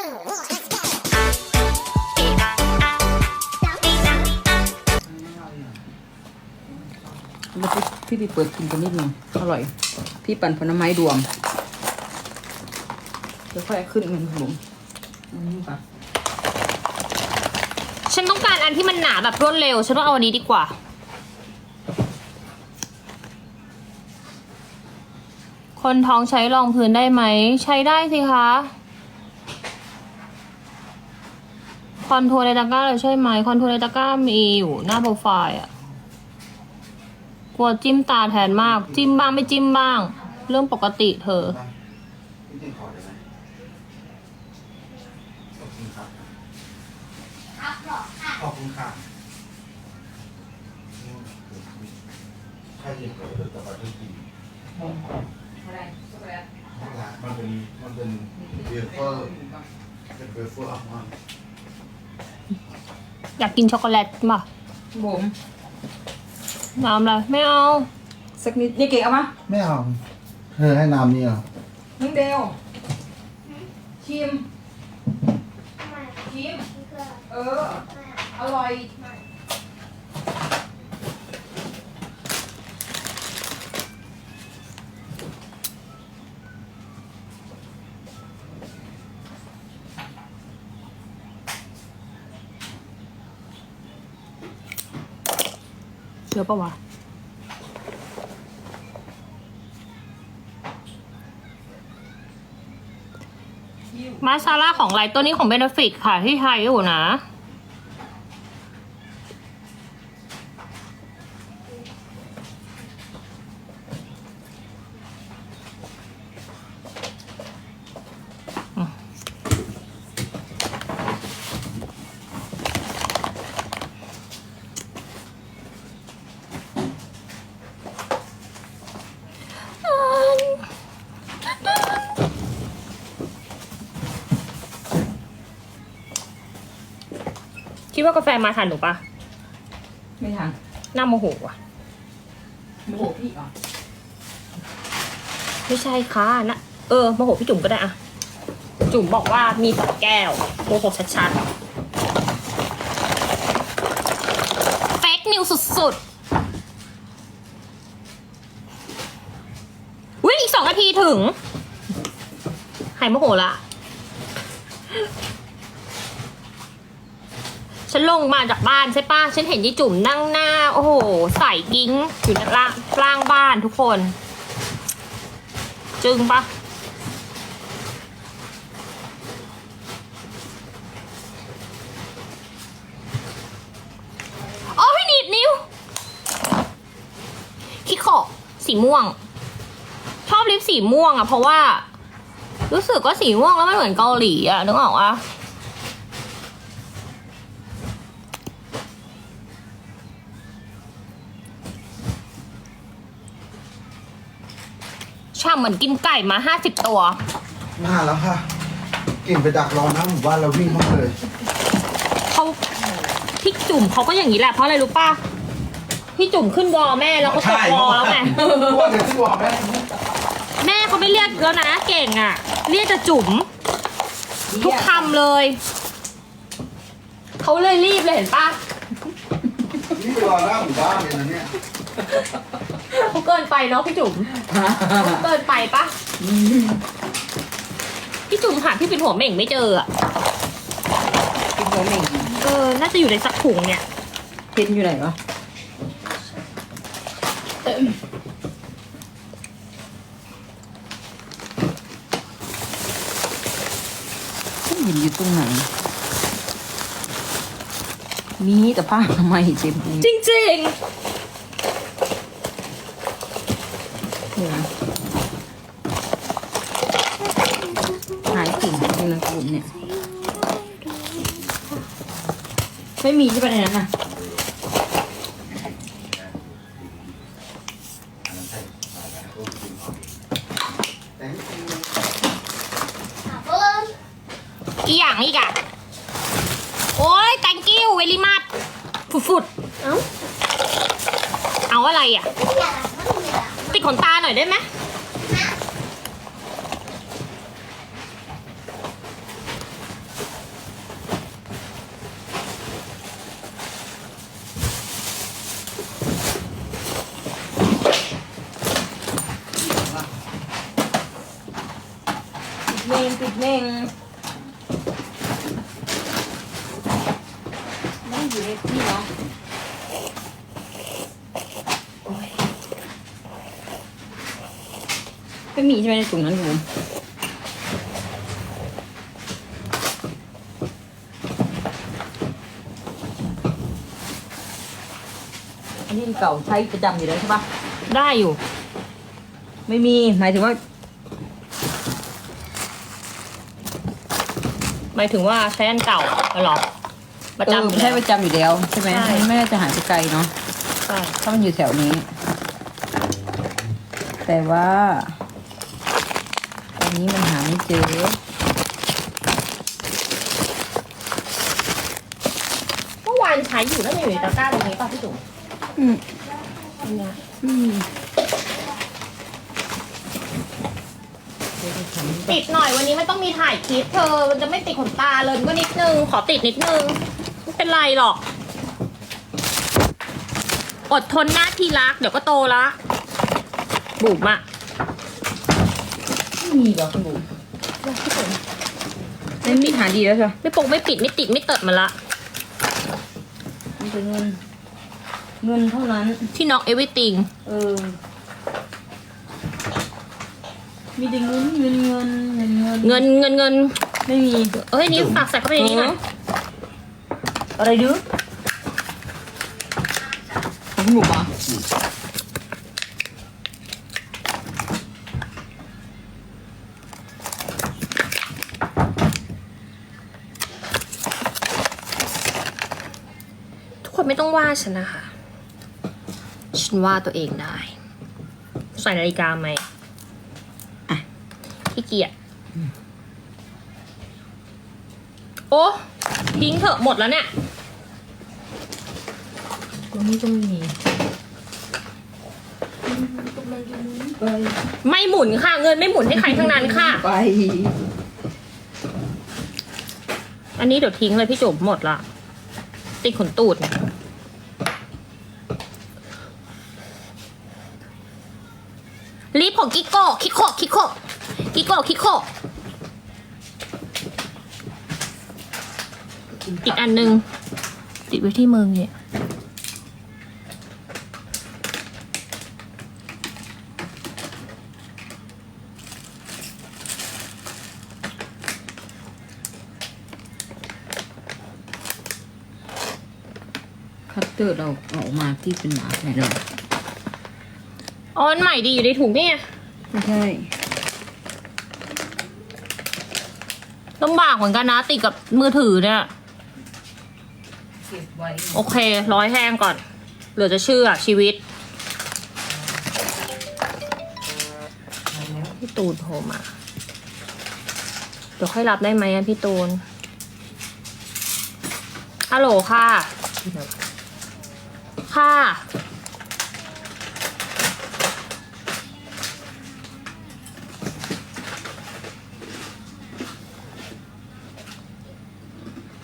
พี่พี่ไปเปิดกินกันนิดนึงอร่อย พี่ปั่นผลไม้ดวงเดี๋ยวค่อยขึ้นเงินผมอันนี้ค่ะฉันต้องการอันที่มันหนาแบบรวดเร็ว ฉันต้องเอาอันนี้ดีกว่า คนท้องใช้รองพื้นได้ไหม ใช้ได้สิคะ คอนทัวร์ในตะกร้าเลยใช่ไหมคอนทัวร์ในตะกร้ามีอยู่หน้าโปรไฟล์อะกลัวจิ้มตาแทนมาก จิ้มบ้างไม่จิ้มบ้าง เรื่องปกติเธอ ขอบคุณครับขอบคุณค่ะใครหยิบเลยแต่ว่าที่กินอะไรช็อกโกแลต มันเป็นมันเป็นเบเฟอร์เป็นเบเฟอร์อัลมอนด์ อยากกินช็อกโกแลตป่ะผมน้ำอะไรไม่เอา สักนิดนี่เก่งเอามาไม่เอาเธอให้น้ำนี่เหรอน้องเดวชิมชิม เออ อร่อย เชื่อปะวะมาซาร่าของไลตัวนี้ของเบนฟิตค่ะที่ไทยอยู่นะ คิดว่ากาแฟมาทันหนูปะไม่ทันหน้าโมโหอะโมโหพี่อะไม่ใช่ค่ะนะเออโมโหพี่จุ๋มก็ได้อะจุ๋มบอกว่ามีสองแก้วโมโหชัดๆเฟกนิวสุดๆวิ่งอีกสองนาทีถึงหายโมโหละ ฉันลงมาจากบ้านใช่ปะฉันเห็นยี่จุ๋มนั่งหน้า โอ้โห ใส่กิ้ง อยู่ในล่างล่างบ้านทุกคน จึงปะโอ้ยหนีบนิ้วคิโคสีม่วง ชอบลิปสีม่วงอะเพราะว่า รู้สึกว่าสีม่วงแล้วมันเหมือนเกาหลีอะนึกออกอะ ช่ำเหมือนกินไก่มาห้าสิบตัว มาแล้วค่ะกลิ่นไปดักรอหน้าหมู่บ้านเราวิ่งเข้ามาเลยเขาพี่จุ่มเขาก็อย่างนี้แหละเพราะอะไรรู้ป่ะพี่จุ่มขึ้นวอแม่แล้วก็ตกวอแล้วไงว่าเดี๋ยวที่บอกแม่แม่เขาไม่เรียกแล้วนะเก่งอะ เรียกจะจุ๋ม ทุกคำเลย เขาเลยรีบเลยเห็นป่ะ นี่ไปรอหน้าหมู่บ้านเลยนะเนี่ย เขาเกินไปเนาะพี่จุ๋มเขาเกินไปปะพี่จุ๋มหาพี่เป็นหัวเหม่งไม่เจออะกินหัวเหม่งเออ น่าจะอยู่ในสักถุงเนี่ยเพนอยู่ไหนวะฉันเห็นอยู่ตรงไหน มีแต่ผ้าทำไมยเต็มเลยจริง เดี๋ยวนะหายกลิ่นอยู่ในกลุ่มเนี่ย ไม่มีใช่ปะในนั้นน่ะแต่งๆอีหยังอีกอะโอ้ย thank you very much ฟุดๆ เอ้าเอาอะไรอะ ดขงตาหน่อยได้ไหมเมงปิดเมง ม่มีใช่ไหมในถุงนั้นคุณอันนี้เก่าใช้ประจำอยู่แล้วใช่ปะได้อยู่ ไม่มีหมายถึงว่า หมายถึงว่าใช้อันเก่าเหรอประจำเอออยู่ใช่แล้ว ประจำอยู่แล้วใช่ไหมใช่ มันไม่น่าจะหายไปไกลเนาะใช่ถ้ามันอยู่แถวนี้ แต่ว่าต อนนี้มันหาไม่เจอ เมื่อวานใช้อยู่แล้วมันอยู่ในตะกร้าตรงนี้ป่ะพี่จุ๋มอืมอันเนี้ยอืมติดหน่อยวันนี้มันต้องมีถ่ายคลิปเธอมันจะไม่ติดขนตาเลยมันก็นิดนึง ขอติดนิดนึง ไม่เป็นไรหรอก อดทนหน้าที่รัก เดี๋ยวก็โตละบุ๋มอะไม่มีเหรอคุณบุ๋มไม่มีหาดีแล้วใช่ไหมไม่ปกไม่ปิดไม่ติดไม่เติดมันละมีแต่เงิน เงินเท่านั้น ที่น็อกเอวิติงเออ มีแต่เงินเงินเงินเงินเงินเงินเงินเงินไม่มีเอ้ยนี่ฝากใส่เข้าไปในนี้หน่อยอะไรดื้อของคุณบุ๋มเหรอ ทุกคนไม่ต้องว่าฉันนะคะ ฉันว่าตัวเองได้ ใส่นาฬิกาไหมอะขี้เกียจโอ้ทิ้งเถอะหมดแล้วเนี่ยตรงนี้ก็ไม่มีไปไม่หมุนค่ะ เงินไม่หมุนให้ใครทั้งนั้นค่ะ ไป อันนี้เดี๋ยวทิ้งเลยพี่จุ๋มหมดละ ติดขนตูดเนี่ยรีบของกิโก้คิโคคิโคกิโก้คิโคอีกอันหนึงติดไว้ที่มือเนี่ย ตเตอร์เราเอาออกมาที่เป็นหมาไหนเราอ๋ออันใหม่ดีอยู่ในถุงเนี่ยไม่ใช่ลำบากเหมือนกันนะ ติดกับมือถือเนี่ย เก็บไว้โอเค ร้อยแห้งก่อน เหลือจะเชื่อชีวิต พี่ตูนโทรมา เดี๋ยวค่อยรับได้ไหมอะพี่ตูนฮัลโหลค่ะ ค่ะ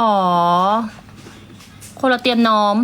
อ๋อ คนละเตรียมน้อม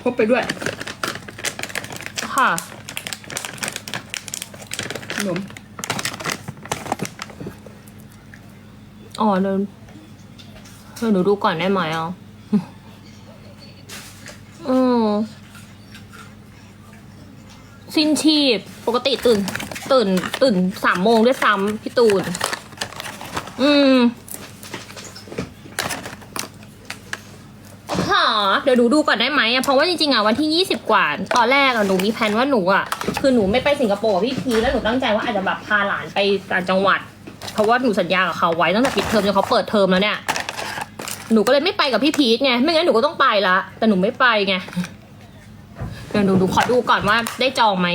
พบไปด้วย ค่ะ ขนมอ๋อเดี๋ยวเดี๋ยวหนูดูก่อนได้ไหมอะอืมสิ้นชีพ ปกติตื่น ตื่น ตื่นสามโมงด้วยซ้ำพี่ตูน อืม หาเดี๋ยวหนูดูก่อนได้ไหมอะเพราะว่าจริงๆอะวันที่ยี่สิบกว่า ตอนแรกอะหนูมีแผนว่าหนูอะคือหนูไม่ไปสิงคโปร์กับพี่พีแล้วหนูตั้งใจว่าอาจจะแบบพาหลานไปต่างจังหวัด เพราะว่าหนูสัญญากับเขาไว้ตั้งแต่ปิดเทอมจนเขาเปิดเทอมแล้วเนี่ย หนูก็เลยไม่ไปกับพี่พีทไงไม่งั้นหนูก็ต้องไปละ แต่หนูไม่ไปไงเดี๋ยวหนูดูขอดูก่อนว่าได้จองไหม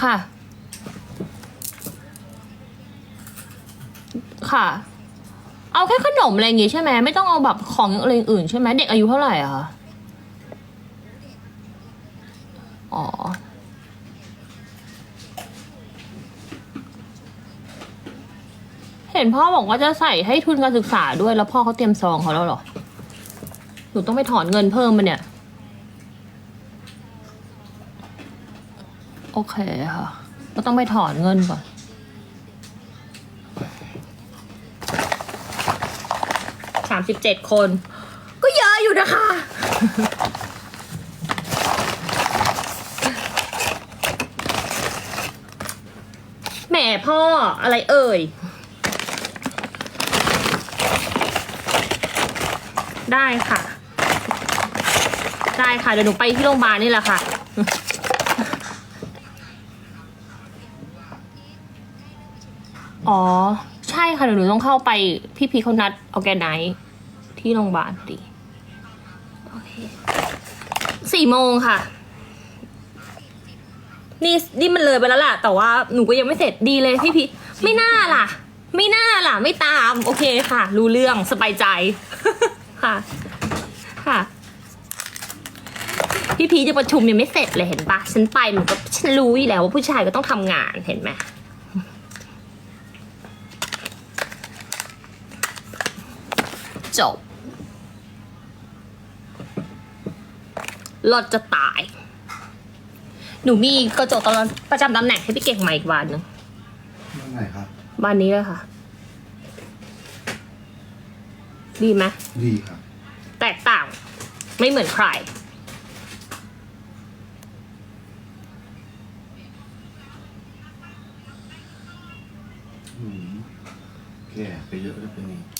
ค่ะ ค่ะ เอาแค่ขนมอะไรอย่างงี้ใช่ไหมไม่ต้องเอาแบบของอะไรอื่นใช่ไหมเด็กอายุเท่าไหร่อะคะอ๋อเห็นพ่อบอกว่าจะใส่ให้ทุนการศึกษาด้วยแล้วพ่อเขาเตรียมซองเขาแล้วเหรอ หนูต้องไปถอนเงินเพิ่มมาเนี่ย โอเคค่ะ ก็ต้องไปถอนเงินก่อน สามสิบเจ็ดคน ก็เยอะอยู่นะคะ แหมพ่ออะไรเอ่ย ได้ค่ะ ได้ค่ะ เดี๋ยวหนูไปที่โรงพยาบาลนี่แหละค่ะอ๋อ ใช่ค่ะเดี๋ยวหนูต้องเข้าไปพี่พีเขานัดออแกไนท์ ที่โรงพยาบาลพอดีโอเคสี่โมงค่ะ นี่นี่มันเลยไปแล้วล่ะ แต่ว่าหนูก็ยังไม่เสร็จดีเลยพี่พีไม่น่าล่ะ ไม่น่าล่ะ ไม่ตาม โอเคค่ะ รู้เรื่องสบายใจค่ะ ค่ะ พี่พีจะประชุมยังไม่เสร็จเลยเห็นปะฉันไปหนูก็ฉันรู้อยู่แล้วว่าผู้ชายก็ต้องทำงานเห็นไหมจบ รถจะตาย หนูมีกระจกตอนประจำตำแหน่งให้พี่เก่งมาอีกวันหนึงยังไงครับวันนี้เลยค่ะ ดีไหมดีครับ แตกต่าง ไม่เหมือนใคร อืมแก่ไปเยอะแล้วเป็นนี้ฮึ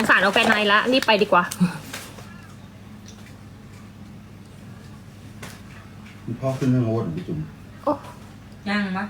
งสารเอาแฟนไนละ รีบไปดีกว่า คุณพ่อขึ้นเรื่องโน้ตหรือพี่จุ๋ม โอ้ยังมะ